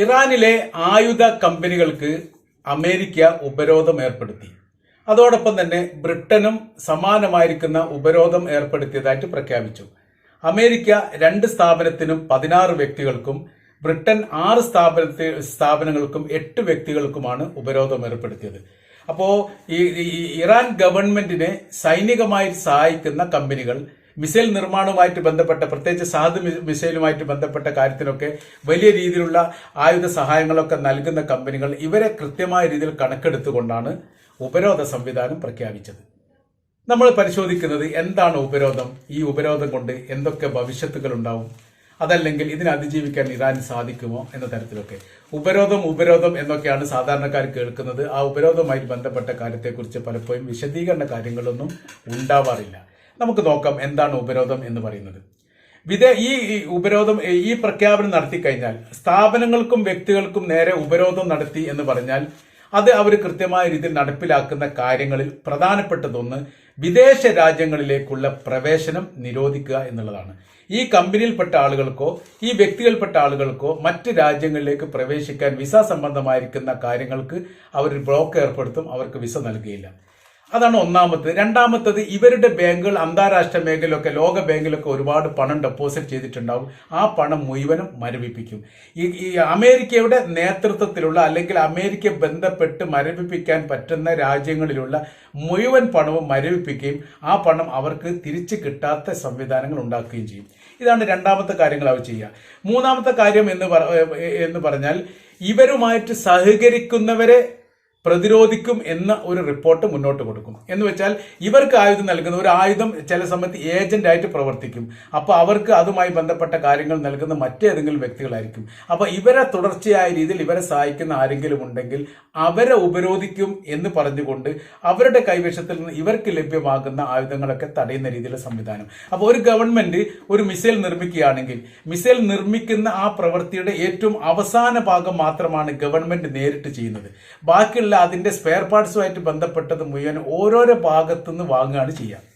ഇറാനിലെ ആയുധ കമ്പനികൾക്ക് അമേരിക്ക ഉപരോധം ഏർപ്പെടുത്തി. അതോടൊപ്പം തന്നെ ബ്രിട്ടനും സമാനമായിരിക്കുന്ന ഉപരോധം ഏർപ്പെടുത്തിയതായിട്ട് പ്രഖ്യാപിച്ചു. അമേരിക്ക രണ്ട് സ്ഥാപനത്തിനും പതിനാറ് വ്യക്തികൾക്കും ബ്രിട്ടൻ ആറ് സ്ഥാപനത്തി സ്ഥാപനങ്ങൾക്കും എട്ട് വ്യക്തികൾക്കുമാണ് ഉപരോധം ഏർപ്പെടുത്തിയത്. അപ്പോ ഈ ഈ ഇറാൻ ഗവൺമെന്റിനെ സൈനികമായി സഹായിക്കുന്ന കമ്പനികൾ മിസൈൽ നിർമ്മാണവുമായിട്ട് ബന്ധപ്പെട്ട പ്രത്യേകിച്ച് സാധു മിസൈലുമായിട്ട് ബന്ധപ്പെട്ട കാര്യത്തിനൊക്കെ വലിയ രീതിയിലുള്ള ആയുധ സഹായങ്ങളൊക്കെ നൽകുന്ന കമ്പനികൾ ഇവരെ കൃത്യമായ രീതിയിൽ കണക്കെടുത്തുകൊണ്ടാണ് ഉപരോധ സംവിധാനം പ്രഖ്യാപിച്ചത്. നമ്മൾ പരിശോധിക്കുന്നത് എന്താണ് ഉപരോധം? ഈ ഉപരോധം കൊണ്ട് എന്തൊക്കെ ഭവിഷ്യത്തുകൾ ഉണ്ടാവും? അതല്ലെങ്കിൽ ഇതിനെ അതിജീവിക്കാൻ ഇറാന് സാധിക്കുമോ എന്ന തരത്തിലൊക്കെ. ഉപരോധം ഉപരോധം എന്നൊക്കെയാണ് സാധാരണക്കാർ കേൾക്കുന്നത്. ആ ഉപരോധവുമായി ബന്ധപ്പെട്ട കാര്യത്തെക്കുറിച്ച് പലപ്പോഴും വിശദീകരണ കാര്യങ്ങളൊന്നും ഉണ്ടാവാറില്ല. നമുക്ക് നോക്കാം എന്താണ് ഉപരോധം എന്ന് പറയുന്നത്. വിദേ ഈ ഉപരോധം ഈ പ്രഖ്യാപനം നടത്തി കഴിഞ്ഞാൽ സ്ഥാപനങ്ങൾക്കും വ്യക്തികൾക്കും നേരെ ഉപരോധം നടത്തി എന്ന് പറഞ്ഞാൽ അത് അവർ കൃത്യമായ രീതിയിൽ നടപ്പിലാക്കുന്ന കാര്യങ്ങളിൽ പ്രധാനപ്പെട്ടതൊന്ന് വിദേശ രാജ്യങ്ങളിലേക്കുള്ള പ്രവേശനം നിരോധിക്കുക എന്നുള്ളതാണ്. ഈ കമ്പനിയിൽപ്പെട്ട ആളുകൾക്കോ ഈ വ്യക്തികൾപ്പെട്ട ആളുകൾക്കോ മറ്റ് രാജ്യങ്ങളിലേക്ക് പ്രവേശിക്കാൻ വിസ സംബന്ധമായിരിക്കുന്ന കാര്യങ്ങൾക്ക് അവർ ബ്ലോക്ക് ഏർപ്പെടുത്തും അവർക്ക് വിസ നൽകുകയില്ല. അതാണ് ഒന്നാമത്തത്. രണ്ടാമത്തത് ഇവരുടെ ബാങ്കുകൾ അന്താരാഷ്ട്ര മേഖലയിലൊക്കെ ലോക ബാങ്കിലൊക്കെ ഒരുപാട് പണം ഡെപ്പോസിറ്റ് ചെയ്തിട്ടുണ്ടാവും. ആ പണം മുഴുവനും മരവിപ്പിക്കും. ഈ ഈ അമേരിക്കയുടെ നേതൃത്വത്തിലുള്ള അല്ലെങ്കിൽ അമേരിക്ക ബന്ധപ്പെട്ട് മരവിപ്പിക്കാൻ പറ്റുന്ന രാജ്യങ്ങളിലുള്ള മുഴുവൻ പണവും മരവിപ്പിക്കുകയും ആ പണം അവർക്ക് തിരിച്ചു കിട്ടാത്ത സംവിധാനങ്ങൾ ഉണ്ടാക്കുകയും ചെയ്യും. ഇതാണ് രണ്ടാമത്തെ കാര്യങ്ങൾ അവർ ചെയ്യുക. മൂന്നാമത്തെ കാര്യം എന്ന് എന്ന് പറഞ്ഞാൽ ഇവരുമായിട്ട് സഹകരിക്കുന്നവരെ പ്രതിരോധിക്കും എന്ന ഒരു റിപ്പോർട്ട് മുന്നോട്ട് കൊടുക്കും. എന്ന് വെച്ചാൽ ഇവർക്ക് ആയുധം നൽകുന്ന ഒരു ആയുധം ചില സമയത്ത് ഏജന്റായിട്ട് പ്രവർത്തിക്കും. അപ്പോൾ അവർക്ക് അതുമായി ബന്ധപ്പെട്ട കാര്യങ്ങൾ നൽകുന്ന മറ്റേതെങ്കിലും വ്യക്തികളായിരിക്കും. അപ്പോൾ ഇവരെ തുടർച്ചയായ രീതിയിൽ ഇവരെ സഹായിക്കുന്ന ആരെങ്കിലും ഉണ്ടെങ്കിൽ അവരെ ഉപരോധിക്കും എന്ന് പറഞ്ഞുകൊണ്ട് അവരുടെ കൈവശത്തിൽ നിന്ന് ഇവർക്ക് ലഭ്യമാകുന്ന ആയുധങ്ങളൊക്കെ തടയുന്ന രീതിയിലുള്ള സംവിധാനം. അപ്പോൾ ഒരു ഗവൺമെന്റ് ഒരു മിസൈൽ നിർമ്മിക്കുകയാണെങ്കിൽ മിസൈൽ നിർമ്മിക്കുന്ന ആ പ്രവൃത്തിയുടെ ഏറ്റവും അവസാന ഭാഗം മാത്രമാണ് ഗവൺമെന്റ് നേരിട്ട് ചെയ്യുന്നത്. ബാക്കിയുള്ള അതിന്റെ സ്പെയർ പാർട്സുമായിട്ട് ബന്ധപ്പെട്ടത് മുഴുവൻ ഓരോരോ ഭാഗത്തുനിന്ന് വാങ്ങുകയാണ് ചെയ്യുക.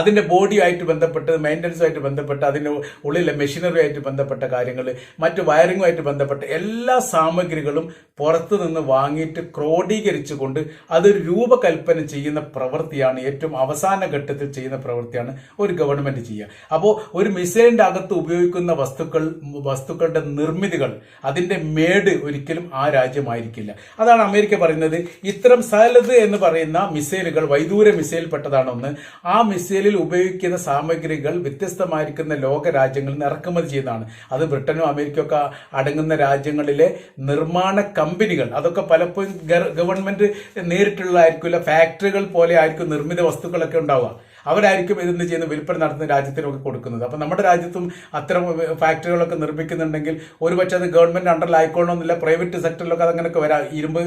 അതിന്റെ ബോഡിയുമായിട്ട് ബന്ധപ്പെട്ട് മെയിന്റനൻസുമായിട്ട് ബന്ധപ്പെട്ട് അതിന്റെ ഉള്ളിലെ മെഷീനറിയുമായിട്ട് ബന്ധപ്പെട്ട കാര്യങ്ങൾ മറ്റ് വയറിങ്ങുമായിട്ട് ബന്ധപ്പെട്ട എല്ലാ സാമഗ്രികളും പുറത്തു നിന്ന് വാങ്ങിയിട്ട് ക്രോഡീകരിച്ചു കൊണ്ട് അതൊരു രൂപകൽപ്പന ചെയ്യുന്ന പ്രവൃത്തിയാണ് ഏറ്റവും അവസാന ഘട്ടത്തിൽ ചെയ്യുന്ന പ്രവൃത്തിയാണ് ഒരു ഗവൺമെന്റ് ചെയ്യുക. അപ്പോൾ ഒരു മിസൈലിന്റെ അകത്ത് ഉപയോഗിക്കുന്ന വസ്തുക്കൾ വസ്തുക്കളുടെ നിർമ്മിതികൾ അതിന്റെ മേട് ഒരിക്കലും ആ രാജ്യമായിരിക്കില്ല. അതാണ് അമേരിക്ക പറയുന്നത് ഇത്തരം സലത് എന്ന് പറയുന്ന മിസൈലുകൾ വൈദൂര മിസൈൽ പെട്ടതാണ് ഒന്ന് ആ മിസൈലിൽ ഉപയോഗിക്കുന്ന സാമഗ്രികൾ വ്യത്യസ്തമായിരിക്കുന്ന ലോക രാജ്യങ്ങളിൽ നിന്ന് ഇറക്കുമതി ചെയ്യുന്നതാണ്. അത് ബ്രിട്ടനും അമേരിക്കയും ഒക്കെ അടങ്ങുന്ന രാജ്യങ്ങളിലെ നിർമ്മാണ കമ്പനികൾ. അതൊക്കെ പലപ്പോഴും ഗവൺമെന്റ് നേരിട്ടുള്ളതായിരിക്കില്ല. ഫാക്ടറികൾ പോലെ ആയിരിക്കും നിർമ്മിത വസ്തുക്കളൊക്കെ ഉണ്ടാവുക. അവരായിരിക്കും ഇതെന്ത് ചെയ്യുന്നത്? വിൽപ്പന നടത്തുന്ന രാജ്യത്തിനൊക്കെ കൊടുക്കുന്നത്. അപ്പം നമ്മുടെ രാജ്യത്തും അത്തരം ഫാക്ടറികളൊക്കെ നിർമ്മിക്കുന്നുണ്ടെങ്കിൽ ഒരുപക്ഷെ അത് ഗവൺമെന്റ് അണ്ടറിലായിക്കൊള്ളണമെന്നില്ല പ്രൈവറ്റ് സെക്ടറിലൊക്കെ അതങ്ങനെയൊക്കെ വരാം ഇരുമ്പ്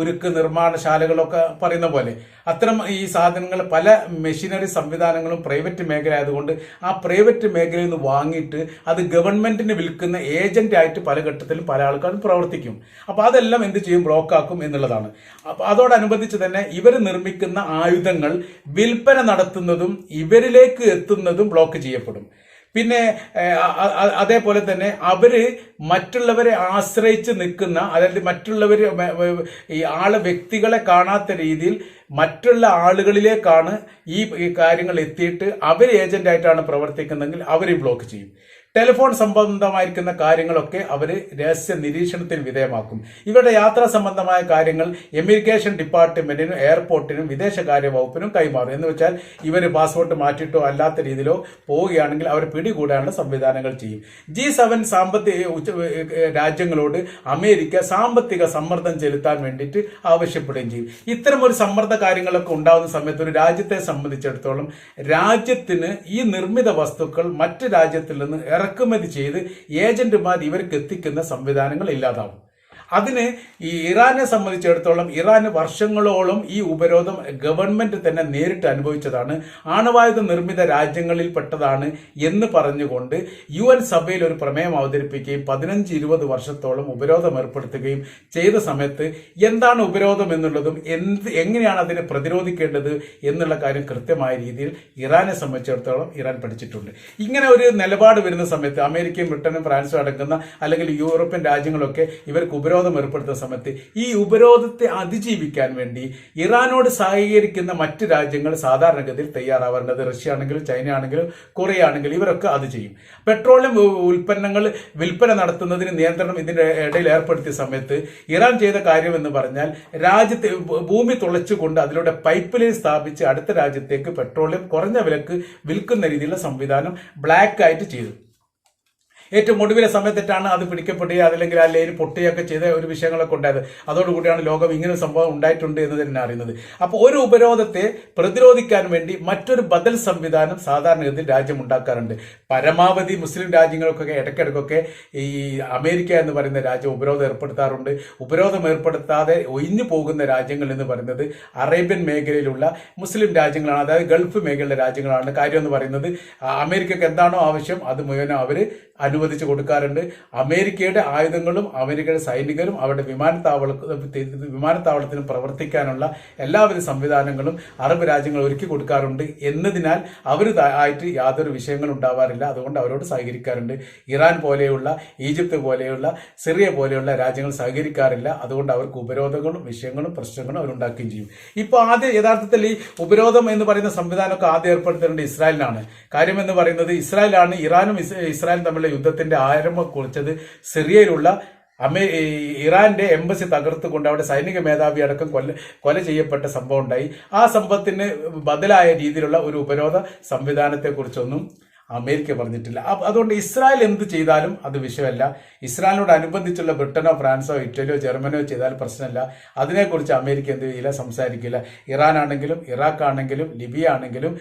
ഉരുക്ക് നിർമ്മാണശാലകളൊക്കെ പറയുന്ന പോലെ. അത്തരം ഈ സാധനങ്ങൾ പല മെഷീനറി സംവിധാനങ്ങളും പ്രൈവറ്റ് മേഖല ആയതുകൊണ്ട് ആ പ്രൈവറ്റ് മേഖലയിൽ നിന്ന് വാങ്ങിയിട്ട് അത് ഗവൺമെന്റിന് വിൽക്കുന്ന ഏജന്റ് ആയിട്ട് പല ഘട്ടത്തിലും പല ആൾക്കാരും പ്രവർത്തിക്കും. അപ്പോൾ അതെല്ലാം എന്ത് ചെയ്യും? ബ്ലോക്കാക്കും എന്നുള്ളതാണ്. അപ്പോൾ അതോടനുബന്ധിച്ച് തന്നെ ഇവർ നിർമ്മിക്കുന്ന ആയുധങ്ങൾ വിൽപ്പന നടത്തുന്നതും ഇവരിലേക്ക് എത്തുന്നതും ബ്ലോക്ക് ചെയ്യപ്പെടും. പിന്നെ അതേപോലെ തന്നെ അവർ മറ്റുള്ളവരെ ആശ്രയിച്ച് നിൽക്കുന്ന അതായത് മറ്റുള്ളവർ ഈ ആൾ വ്യക്തികളെ കാണാത്ത രീതിയിൽ മറ്റുള്ള ആളുകളിലേക്കാണ് ഈ കാര്യങ്ങൾ എത്തിയിട്ട് അവർ ഏജന്റ് ആയിട്ടാണ് പ്രവർത്തിക്കുന്നതെങ്കിൽ അവരെ ബ്ലോക്ക് ചെയ്യും. ടെലിഫോൺ സംബന്ധമായിരിക്കുന്ന കാര്യങ്ങളൊക്കെ അവർ രഹസ്യ നിരീക്ഷണത്തിന് വിധേയമാക്കും. ഇവരുടെ യാത്രാ സംബന്ധമായ കാര്യങ്ങൾ എമിഗ്രേഷൻ ഡിപ്പാർട്ട്മെന്റിനും എയർപോർട്ടിനും വിദേശകാര്യ വകുപ്പിനും കൈമാറും. എന്ന് വെച്ചാൽ ഇവർ പാസ്പോർട്ട് മാറ്റിയിട്ടോ അല്ലാത്ത രീതിയിലോ പോവുകയാണെങ്കിൽ അവർ പിടികൂടാനുള്ള സംവിധാനങ്ങൾ ചെയ്യും. ജി സെവൻ സാമ്പത്തിക രാജ്യങ്ങളോട് അമേരിക്ക സാമ്പത്തിക സമ്മർദ്ദം ചെലുത്താൻ വേണ്ടിയിട്ട് ആവശ്യപ്പെടുകയും ചെയ്യും. ഇത്തരം ഒരു സമ്മർദ്ദ കാര്യങ്ങളൊക്കെ ഉണ്ടാകുന്ന സമയത്ത് ഒരു രാജ്യത്തെ സംബന്ധിച്ചിടത്തോളം രാജ്യത്തിന് ഈ നിർമ്മിത വസ്തുക്കൾ മറ്റ് രാജ്യത്തിൽ നിന്ന് ഇറക്കുമതി ചെയ്ത് ഏജന്റുമാർ ഇവർക്ക് എത്തിക്കുന്ന സംവിധാനങ്ങൾ ഇല്ലാതാവും. അതിന് ഈ ഇറാനെ സംബന്ധിച്ചിടത്തോളം ഇറാൻ വർഷങ്ങളോളം ഈ ഉപരോധം ഗവൺമെന്റ് തന്നെ നേരിട്ട് അനുഭവിച്ചതാണ്. ആണവായുധ നിർമ്മിത രാജ്യങ്ങളിൽ പെട്ടതാണ് എന്ന് പറഞ്ഞുകൊണ്ട് യു എൻ സഭയിൽ ഒരു പ്രമേയം അവതരിപ്പിക്കുകയും പതിനഞ്ച് ഇരുപത് വർഷത്തോളം ഉപരോധം ഏർപ്പെടുത്തുകയും ചെയ്ത സമയത്ത് എന്താണ് ഉപരോധം എന്നുള്ളതും എന്ത് എങ്ങനെയാണ് അതിനെ പ്രതിരോധിക്കേണ്ടത് എന്നുള്ള കാര്യം കൃത്യമായ രീതിയിൽ ഇറാനെ സംബന്ധിച്ചിടത്തോളം ഇറാൻ പഠിച്ചിട്ടുണ്ട്. ഇങ്ങനെ ഒരു നിലപാട് വരുന്ന സമയത്ത് അമേരിക്കയും ബ്രിട്ടനും ഫ്രാൻസും അടങ്ങുന്ന അല്ലെങ്കിൽ യൂറോപ്യൻ രാജ്യങ്ങളൊക്കെ ഇവർക്ക് ഉപരോധം ഏർപ്പെടുത്തുന്ന സമയത്ത് ഈ ഉപരോധത്തെ അതിജീവിക്കാൻ വേണ്ടി ഇറാനോട് സഹകരിക്കുന്ന മറ്റ് രാജ്യങ്ങൾ സാധാരണഗതിയിൽ തയ്യാറാവേണ്ടത് റഷ്യ ആണെങ്കിലും ചൈന ആണെങ്കിലും കൊറിയ ആണെങ്കിലും ഇവരൊക്കെ അത് ചെയ്യും. പെട്രോളിയം ഉൽപ്പന്നങ്ങൾ വിൽപ്പന നടത്തുന്നതിന് നിയന്ത്രണം ഇതിന്റെ ഇടയിൽ ഏർപ്പെടുത്തിയ സമയത്ത് ഇറാൻ ചെയ്ത കാര്യം എന്ന് പറഞ്ഞാൽ രാജ്യത്തെ ഭൂമി തുളച്ചുകൊണ്ട് അതിലൂടെ പൈപ്പ് ലൈൻ സ്ഥാപിച്ച് അടുത്ത രാജ്യത്തേക്ക് പെട്രോളിയം കുറഞ്ഞ വിലക്ക് വിൽക്കുന്ന രീതിയിലുള്ള സംവിധാനം ബ്ലാക്ക് ആയിട്ട് ചെയ്തു. ഏറ്റവും ഒടുവിലെ സമയത്തിട്ടാണ് അത് പിടിക്കപ്പെടുകയോ അതല്ലെങ്കിൽ ആ ലൈൻ പൊട്ടുകയൊക്കെ ചെയ്ത ഒരു വിഷയങ്ങളൊക്കെ ഉണ്ടായത്. അതോടുകൂടിയാണ് ലോകം ഇങ്ങനെ സംഭവം ഉണ്ടായിട്ടുണ്ട് എന്ന് തന്നെ അറിയുന്നത്. അപ്പോൾ ഒരു ഉപരോധത്തെ പ്രതിരോധിക്കാൻ വേണ്ടി മറ്റൊരു ബദൽ സംവിധാനം സാധാരണഗതിയിൽ രാജ്യം ഉണ്ടാക്കാറുണ്ട്. പരമാവധി മുസ്ലിം രാജ്യങ്ങൾക്കൊക്കെ ഇടയ്ക്കിടയ്ക്കൊക്കെ ഈ അമേരിക്ക എന്ന് പറയുന്ന രാജ്യം ഉപരോധം ഏർപ്പെടുത്താറുണ്ട്. ഉപരോധം ഏർപ്പെടുത്താതെ ഒഴിഞ്ഞു പോകുന്ന രാജ്യങ്ങൾ എന്ന് പറയുന്നത് അറേബ്യൻ മേഖലയിലുള്ള മുസ്ലിം രാജ്യങ്ങളാണ്. അതായത് ഗൾഫ് മേഖലയിലെ രാജ്യങ്ങളാണ്. കാര്യം എന്ന് പറയുന്നത് അമേരിക്കക്ക് എന്താണോ ആവശ്യം അത് മുഴുവനും അവർ അനുവദിച്ചു കൊടുക്കാറുണ്ട്. അമേരിക്കയുടെ ആയുധങ്ങളും അമേരിക്കയുടെ സൈനികരും അവരുടെ വിമാനത്താവള വിമാനത്താവളത്തിനും പ്രവർത്തിക്കാനുള്ള എല്ലാവിധ സംവിധാനങ്ങളും അറബ് രാജ്യങ്ങൾ ഒരുക്കി കൊടുക്കാറുണ്ട്. എന്നതിനാൽ അവർ ആയിട്ട് യാതൊരു വിഷയങ്ങളും ഉണ്ടാവാറില്ല. അതുകൊണ്ട് അവരോട് സഹകരിക്കാറുണ്ട്. ഇറാൻ പോലെയുള്ള ഈജിപ്ത് പോലെയുള്ള സിറിയ പോലെയുള്ള രാജ്യങ്ങൾ സഹകരിക്കാറില്ല. അതുകൊണ്ട് അവർക്ക് ഉപരോധങ്ങളും വിഷയങ്ങളും പ്രശ്നങ്ങളും അവരുണ്ടാക്കുകയും ചെയ്യും. ഇപ്പോൾ ആദ്യ യഥാർത്ഥത്തിൽ ഈ ഉപരോധം എന്ന് പറയുന്ന സംവിധാനമൊക്കെ ആദ്യം ഏർപ്പെടുത്തേണ്ടത് ഇസ്രായേലിനാണ്. കാര്യം എന്ന് പറയുന്നത് ഇസ്രായേലാണ് ഇറാനും ഇസ്രായേലും തമ്മിലുള്ള യുദ്ധത്തിന്റെ ആരംഭം കുറിച്ചത് സിറിയയിലുള്ള അമേ ഇറാന്റെ എംബസി തകർത്തുകൊണ്ട് അവിടെ സൈനിക മേധാവി അടക്കം കൊല കൊല ചെയ്യപ്പെട്ട സംഭവം ഉണ്ടായി. ആ സംഭവത്തിന് ബദലായ രീതിയിലുള്ള ഒരു ഉപരോധ സംവിധാനത്തെക്കുറിച്ചൊന്നും അമേരിക്ക പറഞ്ഞിട്ടില്ല. അതുകൊണ്ട് ഇസ്രായേൽ എന്ത് ചെയ്താലും അത് വിഷയമല്ല. ഇസ്രായേലിനോട് അനുബന്ധിച്ചുള്ള ബ്രിട്ടനോ ഫ്രാൻസോ ഇറ്റലിയോ ജർമ്മനിയോ ചെയ്താൽ പ്രശ്നമല്ല. അതിനെക്കുറിച്ച് അമേരിക്ക എന്ത് ചെയ്യില്ല സംസാരിക്കില്ല. ഇറാൻ ആണെങ്കിലും ഇറാഖ് ആണെങ്കിലും ലിബിയ ആണെങ്കിലും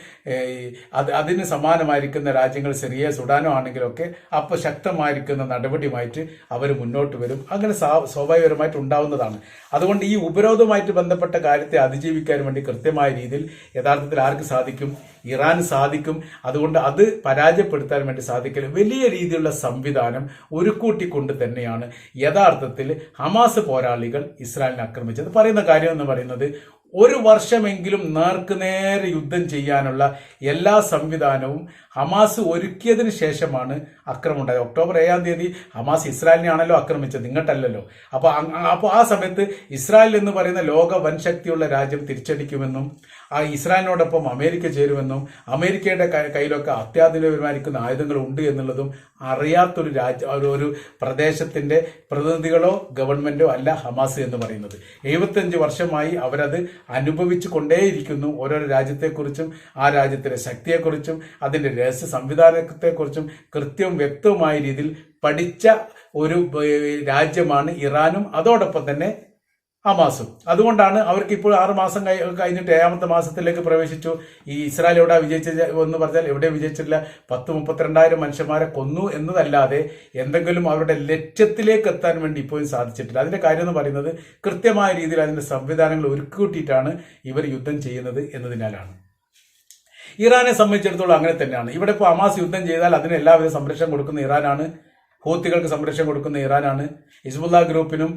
അത് അതിന് സമാനമായിരിക്കുന്ന രാജ്യങ്ങൾ സിറിയ സുഡാനോ ആണെങ്കിലും ഒക്കെ അപ്പോൾ ശക്തമായിരിക്കുന്ന നടപടിയുമായിട്ട് അവർ മുന്നോട്ട് വരും. അങ്ങനെ സ്വാ- സ്വാഭാവികമായിട്ട് ഉണ്ടാവുന്നതാണ്. അതുകൊണ്ട് ഈ ഉപരോധവുമായിട്ട് ബന്ധപ്പെട്ട കാര്യത്തെ അതിജീവിക്കാൻ വേണ്ടി കൃത്യമായ രീതിയിൽ യഥാർത്ഥത്തിൽ ആർക്ക് സാധിക്കും? ഇറാന് സാധിക്കും. അതുകൊണ്ട് അത് പരാജയപ്പെടുത്താൻ വേണ്ടി സാധിക്കില്ല വലിയ രീതിയിലുള്ള സംവിധാനം ഒരുക്കൂട്ടിക്കൊണ്ട് തന്നെയാണ്. യഥാർത്ഥത്തിൽ ഹമാസ് പോരാളികൾ ഇസ്രായേലിനെ ആക്രമിച്ചത്. പറയുന്ന കാര്യം എന്ന് പറയുന്നത് ഒരു വർഷമെങ്കിലും നേർക്കുനേരെ യുദ്ധം ചെയ്യാനുള്ള എല്ലാ സംവിധാനവും ഹമാസ് ഒരുക്കിയതിന് ശേഷമാണ് അക്രമം ഉണ്ടായത് ഒക്ടോബർ ഏഴാം തീയതി ഹമാസ് ഇസ്രായേലിനെയാണല്ലോ ആക്രമിച്ചത്. ഇങ്ങോട്ടല്ലല്ലോ അപ്പോൾ അപ്പോൾ ആ സമയത്ത് ഇസ്രായേൽ എന്ന് പറയുന്ന ലോക വൻശക്തിയുള്ള രാജ്യം തിരിച്ചടിക്കുമെന്നും ആ ഇസ്രായേലിനോടൊപ്പം അമേരിക്ക ചേരുമെന്നും അമേരിക്കയുടെ കയ്യിലൊക്കെ അത്യാധുനികമായിരിക്കുന്ന ആയുധങ്ങൾ ഉണ്ട് എന്നുള്ളതും അറിയാത്തൊരു രാജ്യ ഒരു- പ്രദേശത്തിന്റെ പ്രതിനിധികളോ ഗവൺമെന്റോ അല്ല ഹമാസ് എന്ന് പറയുന്നത്. എഴുപത്തഞ്ച് വർഷമായി അവരത് അനുഭവിച്ചു കൊണ്ടേയിരിക്കുന്നു ഓരോരോ രാജ്യത്തെക്കുറിച്ചും ആ രാജ്യത്തിന്റെ ശക്തിയെക്കുറിച്ചും അതിന്റെ രഹസ്യ സംവിധാനത്തെക്കുറിച്ചും കൃത്യവും വ്യക്തവുമായ രീതിയിൽ പഠിച്ച ഒരു രാജ്യമാണ് ഇറാനും. അതോടൊപ്പം തന്നെ ഹമാസും അതുകൊണ്ടാണ് അവർക്ക് ഇപ്പോൾ ആറ് മാസം കഴി- കഴിഞ്ഞിട്ട് ഏഴാമത്തെ മാസത്തിലേക്ക് പ്രവേശിച്ചു. ഈ ഇസ്രായേൽ എവിടെ വിജയിച്ച എന്ന് പറഞ്ഞാൽ എവിടെ വിജയിച്ചില്ല പത്ത് മുപ്പത്തിരണ്ടായിരം മനുഷ്യന്മാരെ കൊന്നു എന്നതല്ലാതെ എന്തെങ്കിലും അവരുടെ ലക്ഷ്യത്തിലേക്ക് എത്താൻ വേണ്ടി ഇപ്പോഴും സാധിച്ചിട്ടില്ല. അതിന്റെ കാര്യം എന്ന് പറയുന്നത് കൃത്യമായ രീതിയിൽ അതിന്റെ സംവിധാനങ്ങൾ ഒരുക്കൂട്ടിയിട്ടാണ് ഇവർ യുദ്ധം ചെയ്യുന്നത് എന്നതിനാലാണ്. ഇറാനെ സംബന്ധിച്ചിടത്തോളം അങ്ങനെ തന്നെയാണ്. ഇവിടെ ഇപ്പോൾ അമാസ് യുദ്ധം ചെയ്താൽ അതിന് എല്ലാവിധ സംരക്ഷണം കൊടുക്കുന്ന ഇറാനാണ് ഹൂത്തികൾക്ക് സംരക്ഷണം കൊടുക്കുന്ന ഇറാനാണ്. ഹിസ്ബുല്ല ഗ്രൂപ്പിനും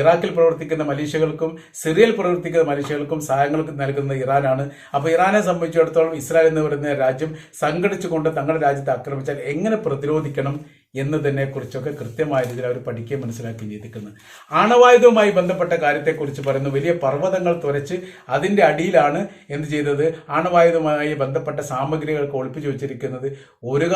ഇറാഖിൽ പ്രവർത്തിക്കുന്ന മലീഷ്യകൾക്കും സിറിയയിൽ പ്രവർത്തിക്കുന്ന മലീഷ്യകൾക്കും സഹായങ്ങൾ നൽകുന്ന ഇറാനാണ്. അപ്പോൾ ഇറാനെ സംബന്ധിച്ചിടത്തോളം ഇസ്രായേൽ എന്ന് പറയുന്ന രാജ്യം സംഘടിച്ചുകൊണ്ട് തങ്ങളുടെ രാജ്യത്തെ ആക്രമിച്ചാൽ എങ്ങനെ പ്രതിരോധിക്കണം എന്നതിനെ കുറിച്ചൊക്കെ കൃത്യമായ രീതിയിൽ അവർ പഠിക്കുകയും മനസ്സിലാക്കുകയും ചെയ്തിരിക്കുന്നത് ആണവായുധവുമായി ബന്ധപ്പെട്ട കാര്യത്തെക്കുറിച്ച് പറയുന്നു. വലിയ പർവതങ്ങൾ തുരച്ച് അതിന്റെ അടിയിലാണ് എന്ത് ചെയ്തത്? ആണവായുധവുമായി ബന്ധപ്പെട്ട സാമഗ്രികൾക്ക് ഒളിപ്പിച്ചു വെച്ചിരിക്കുന്നത്. ഒരു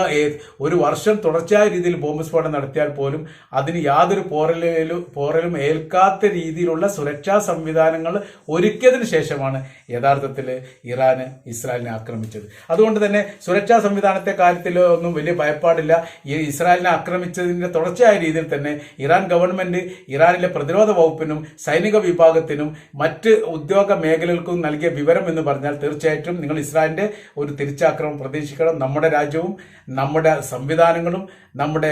ഒരു വർഷം തുടർച്ചയായ രീതിയിൽ ബോംബ് സ്ഫോടനം നടത്തിയാൽ പോലും അതിന് യാതൊരു പോറലും പോറലും ഏൽക്കാത്ത രീതിയിലുള്ള സുരക്ഷാ സംവിധാനങ്ങൾ ഒരുക്കിയതിന് ശേഷമാണ് യഥാർത്ഥത്തിൽ ഇറാന് ഇസ്രായേലിനെ ആക്രമിച്ചത്. അതുകൊണ്ട് തന്നെ സുരക്ഷാ സംവിധാനത്തെ കാര്യത്തിൽ ഒന്നും വലിയ ഭയപ്പാടില്ല. ഈ ഇസ്രായേലിനെ ഇസ്രായേലിനെ ആക്രമിച്ചതിന്റെ തുടർച്ചയായ രീതിയിൽ തന്നെ ഇറാൻ ഗവൺമെന്റ് ഇറാനിലെ പ്രതിരോധ വകുപ്പിനും സൈനിക വിഭാഗത്തിനും മറ്റ് ഉദ്യോഗ മേഖലകൾക്കും നൽകിയ വിവരം എന്ന് പറഞ്ഞാൽ തീർച്ചയായിട്ടും നിങ്ങൾ ഇസ്രായേലിന്റെ ഒരു തിരിച്ചാക്രമണം പ്രതീക്ഷിക്കണം. നമ്മുടെ രാജ്യവും നമ്മുടെ സംവിധാനങ്ങളും നമ്മുടെ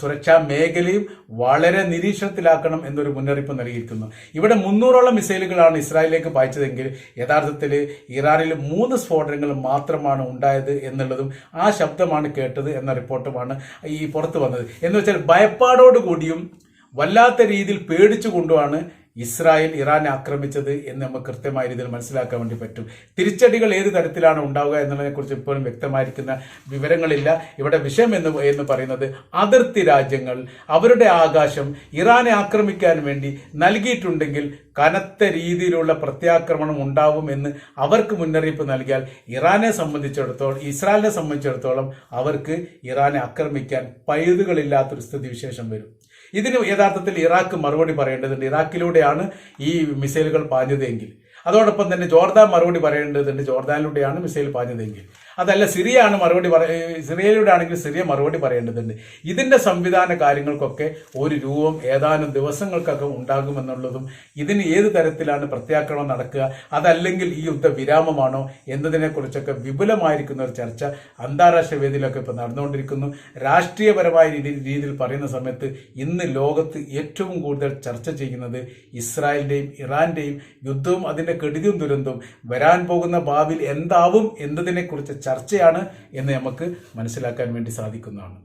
സുരക്ഷാ മേഖലയും വളരെ നിരീക്ഷണത്തിലാക്കണം എന്നൊരു മുന്നറിയിപ്പ് നൽകിയിരിക്കുന്നു. ഇവിടെ മുന്നൂറോളം മിസൈലുകളാണ് ഇസ്രായേലിലേക്ക് പായിച്ചതെങ്കിൽ യഥാർത്ഥത്തിൽ ഇറാനിൽ മൂന്ന് സ്ഫോടനങ്ങൾ മാത്രമാണ് ഉണ്ടായത് എന്നുള്ളതും ആ ശബ്ദമാണ് കേട്ടത് എന്ന റിപ്പോർട്ടുമാണ് ഈ പുറത്തു വന്നത്. എന്ന് വെച്ചാൽ ഭയപ്പാടോടുകൂടിയും വല്ലാത്ത രീതിയിൽ പേടിച്ചുകൊണ്ടുമാണ് ഇസ്രായേൽ ഇറാൻ ആക്രമിച്ചത് എന്ന് നമുക്ക് കൃത്യമായ രീതിയിൽ മനസ്സിലാക്കാൻ വേണ്ടി പറ്റും. തിരിച്ചടികൾ ഏത് തരത്തിലാണ് ഉണ്ടാവുക എന്നതിനെ കുറിച്ച് ഇപ്പോഴും വ്യക്തമായിരിക്കുന്ന വിവരങ്ങളില്ല. ഇവിടെ വിഷയം എന്ന് എന്ന് പറയുന്നത് അതിർത്തി രാജ്യങ്ങൾ അവരുടെ ആകാശം ഇറാനെ ആക്രമിക്കാൻ വേണ്ടി നൽകിയിട്ടുണ്ടെങ്കിൽ കനത്ത രീതിയിലുള്ള പ്രത്യാക്രമണം ഉണ്ടാവും എന്ന് അവർക്ക് മുന്നറിയിപ്പ് നൽകിയാൽ ഇറാനെ സംബന്ധിച്ചിടത്തോളം ഇസ്രായേലിനെ സംബന്ധിച്ചിടത്തോളം അവർക്ക് ഇറാനെ ആക്രമിക്കാൻ പഴുതുകളില്ലാത്തൊരു സ്ഥിതിവിശേഷം വരും. ഇതിന് യഥാർത്ഥത്തിൽ ഇറാഖ് മറുപടി പറയേണ്ടതുണ്ട്. ഇറാഖിലൂടെയാണ് ഈ മിസൈലുകൾ പാഞ്ഞതെങ്കിൽ. അതോടൊപ്പം തന്നെ ജോർദാൻ മറുപടി പറയേണ്ടതുണ്ട്. ജോർദാനിലൂടെയാണ് മിസൈൽ പാഞ്ഞതെങ്കിൽ. അതല്ല സിറിയയാണ് മറുപടി പറ സിറിയയിലൂടെ ആണെങ്കിൽ സിറിയ മറുപടി പറയേണ്ടതുണ്ട്. ഇതിന്റെ സംവിധാന കാര്യങ്ങൾക്കൊക്കെ ഒരു രൂപം ഏതാനും ദിവസങ്ങൾക്കൊക്കെ ഉണ്ടാകുമെന്നുള്ളതും ഇതിന് ഏത് തരത്തിലാണ് പ്രത്യാക്രമണം നടക്കുക അതല്ലെങ്കിൽ ഈ യുദ്ധ വിരാമമാണോ എന്നതിനെക്കുറിച്ചൊക്കെ വിപുലമായിരിക്കുന്ന ഒരു ചർച്ച അന്താരാഷ്ട്ര വേദിയിലൊക്കെ ഇപ്പോൾ നടന്നുകൊണ്ടിരിക്കുന്നു. രാഷ്ട്രീയപരമായ രീതി- രീതിയിൽ പറയുന്ന സമയത്ത് ഇന്ന് ലോകത്ത് ഏറ്റവും കൂടുതൽ ചർച്ച ചെയ്യുന്നത് ഇസ്രായേലിന്റെയും ഇറാന്റെയും യുദ്ധവും അതിന്റെ കെടുതിയും ദുരന്തവും. വരാൻ പോകുന്ന ഭാവിയിൽ എന്താവും എന്നതിനെക്കുറിച്ച് ചർച്ചയാണ് എന്ന് നമുക്ക് മനസ്സിലാക്കാൻ വേണ്ടി സാധിക്കുന്നതാണ്.